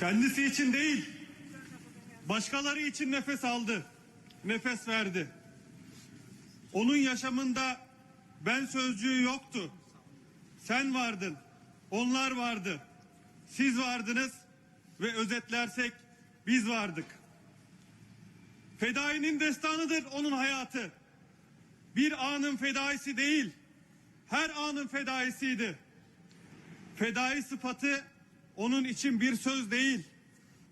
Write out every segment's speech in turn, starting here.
Kendisi için değil, başkaları için nefes aldı, nefes verdi. Onun yaşamında ben sözcüğü yoktu. Sen vardın, onlar vardı, siz vardınız ve özetlersek biz vardık. Fedainin destanıdır onun hayatı. Bir anın fedaisi değil, her anın fedaisiydi. Fedai sıfatı onun için bir söz değil,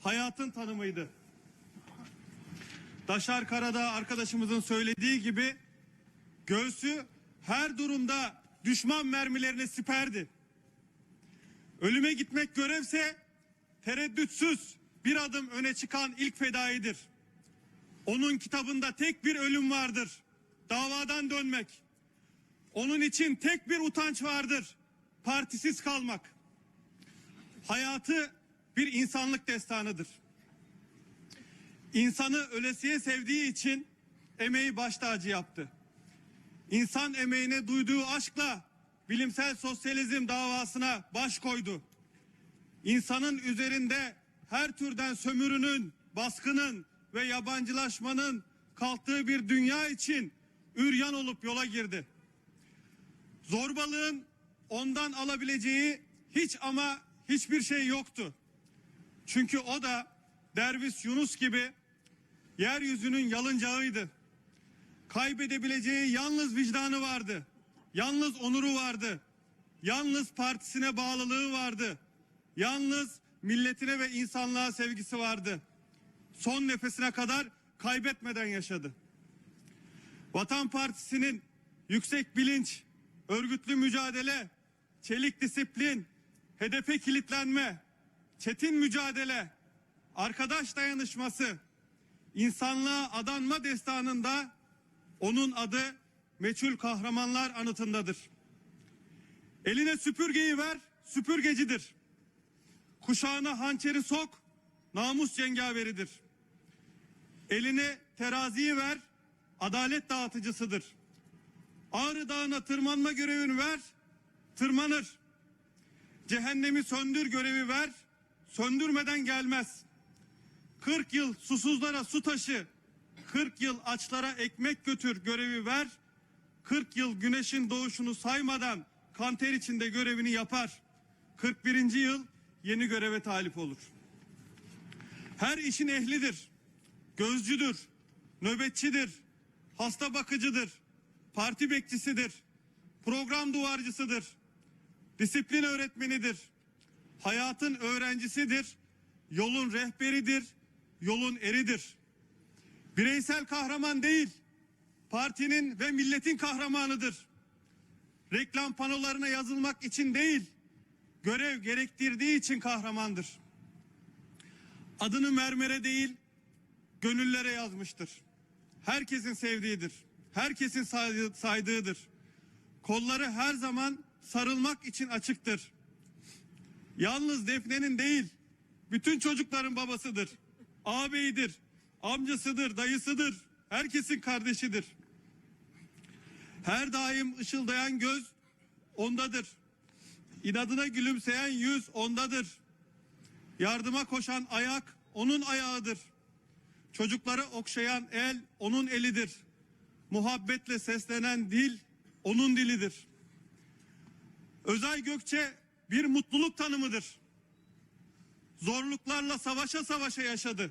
hayatın tanımıydı. Daşar Karadağ arkadaşımızın söylediği gibi göğsü her durumda düşman mermilerine siperdi. Ölüme gitmek görevse tereddütsüz bir adım öne çıkan ilk fedaidir. Onun kitabında tek bir ölüm vardır. Davadan dönmek. Onun için tek bir utanç vardır. Partisiz kalmak. Hayatı bir insanlık destanıdır. İnsanı ölesiye sevdiği için emeği baş tacı yaptı. İnsan emeğine duyduğu aşkla bilimsel sosyalizm davasına baş koydu. İnsanın üzerinde her türden sömürünün, baskının ve yabancılaşmanın kalktığı bir dünya için üryan olup yola girdi. Zorbalığın ondan alabileceği hiç ama hiçbir şey yoktu. Çünkü o da Derviş Yunus gibi yeryüzünün yalıncağıydı. Kaybedebileceği yalnız vicdanı vardı. Yalnız onuru vardı. Yalnız partisine bağlılığı vardı. Yalnız milletine ve insanlığa sevgisi vardı. Son nefesine kadar kaybetmeden yaşadı. Vatan Partisi'nin yüksek bilinç, örgütlü mücadele, çelik disiplin, hedefe kilitlenme, çetin mücadele, arkadaş dayanışması, insanlığa adanma destanında onun adı meçhul kahramanlar anıtındadır. Eline süpürgeyi ver, süpürgecidir. Kuşağına hançeri sok, namus cengaveridir. Eline teraziyi ver, adalet dağıtıcısıdır. Ağrı Dağı'na tırmanma görevini ver, tırmanır. Cehennemi söndür görevi ver, söndürmeden gelmez. 40 yıl susuzlara su taşı, 40 yıl açlara ekmek götür görevi ver. 40 yıl güneşin doğuşunu saymadan kanter içinde görevini yapar. 41. yıl yeni göreve talip olur. Her işin ehlidir. Gözcüdür, nöbetçidir, hasta bakıcıdır, parti bekçisidir, program duvarcısıdır, disiplin öğretmenidir, hayatın öğrencisidir, yolun rehberidir, yolun eridir. Bireysel kahraman değil, partinin ve milletin kahramanıdır. Reklam panolarına yazılmak için değil, görev gerektirdiği için kahramandır. Adını mermere değil, gönüllere yazmıştır. Herkesin sevdiğidir. Herkesin saydığı- saydığıdır. Kolları her zaman sarılmak için açıktır. Yalnız Defne'nin değil, bütün çocukların babasıdır. Ağabeyidir, amcasıdır, dayısıdır. Herkesin kardeşidir. Her daim ışıldayan göz ondadır. İnadına gülümseyen yüz ondadır. Yardıma koşan ayak onun ayağıdır. Çocukları okşayan el onun elidir. Muhabbetle seslenen dil onun dilidir. Özay Gökçe bir mutluluk tanımıdır. Zorluklarla savaşa savaşa yaşadı.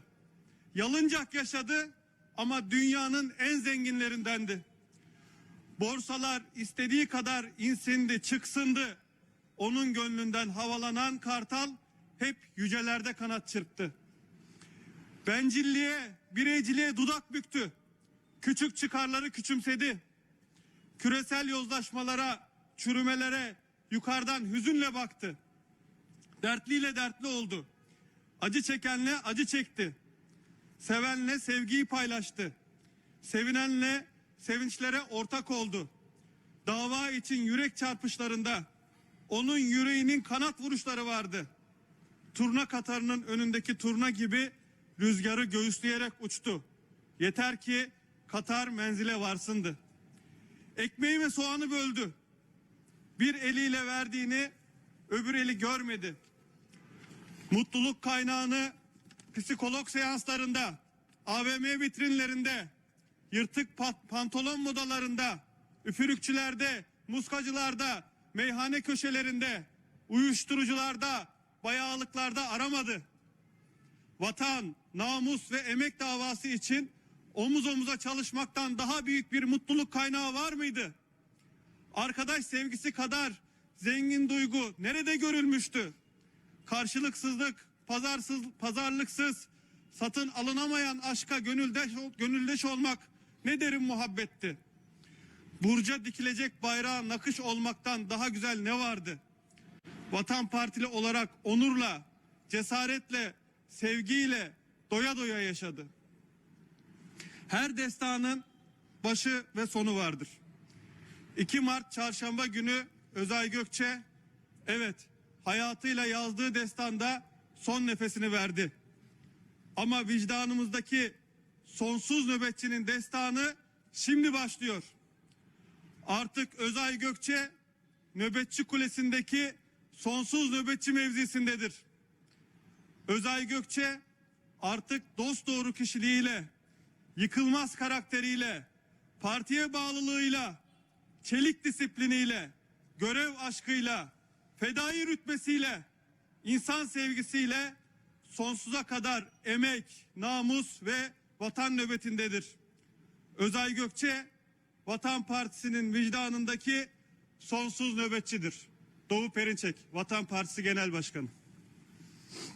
Yalıncak yaşadı ama dünyanın en zenginlerindendi. Borsalar istediği kadar insindi, çıksındı. Onun gönlünden havalanan kartal hep yücelerde kanat çırptı. Bencilliğe, bireyciliğe dudak büktü. Küçük çıkarları küçümsedi. Küresel yozlaşmalara, çürümelere yukarıdan hüzünle baktı. Dertliyle dertli oldu. Acı çekenle acı çekti. Sevenle sevgiyi paylaştı. Sevinenle sevinçlere ortak oldu. Dava için yürek çarpışlarında onun yüreğinin kanat vuruşları vardı. Turna katarının önündeki turna gibi rüzgarı göğüsleyerek uçtu. Yeter ki Katar menzile varsındı. Ekmeği ve soğanı böldü. Bir eliyle verdiğini öbür eli görmedi. mutluluk kaynağını psikolog seanslarında, AVM vitrinlerinde, yırtık pantolon modalarında, üfürükçülerde, muskacılarda, meyhane köşelerinde, uyuşturucularda, bayağılıklarda aramadı. Vatan, namus ve emek davası için omuz omuza çalışmaktan daha büyük bir mutluluk kaynağı var mıydı? Arkadaş sevgisi kadar zengin duygu nerede görülmüştü? Karşılıksızlık, pazarsız, pazarlıksız, satın alınamayan aşka gönüldeş, gönüldeş olmak ne derin muhabbetti? Burca dikilecek bayrağa nakış olmaktan daha güzel ne vardı? Vatan Partili olarak onurla, cesaretle, sevgiyle doya doya yaşadı. Her destanın başı ve sonu vardır. 2 Mart çarşamba günü Özay Gökçe evet hayatıyla yazdığı destanda son nefesini verdi. Ama vicdanımızdaki sonsuz nöbetçinin destanı şimdi başlıyor. Artık Özay Gökçe nöbetçi kulesindeki sonsuz nöbetçi mevzisindedir. Özay Gökçe artık dost doğru kişiliğiyle, yıkılmaz karakteriyle, partiye bağlılığıyla, çelik disipliniyle, görev aşkıyla, fedai rütbesiyle, insan sevgisiyle sonsuza kadar emek, namus ve vatan nöbetindedir. Özay Gökçe, Vatan Partisi'nin vicdanındaki sonsuz nöbetçidir. Doğu Perinçek, Vatan Partisi Genel Başkanı.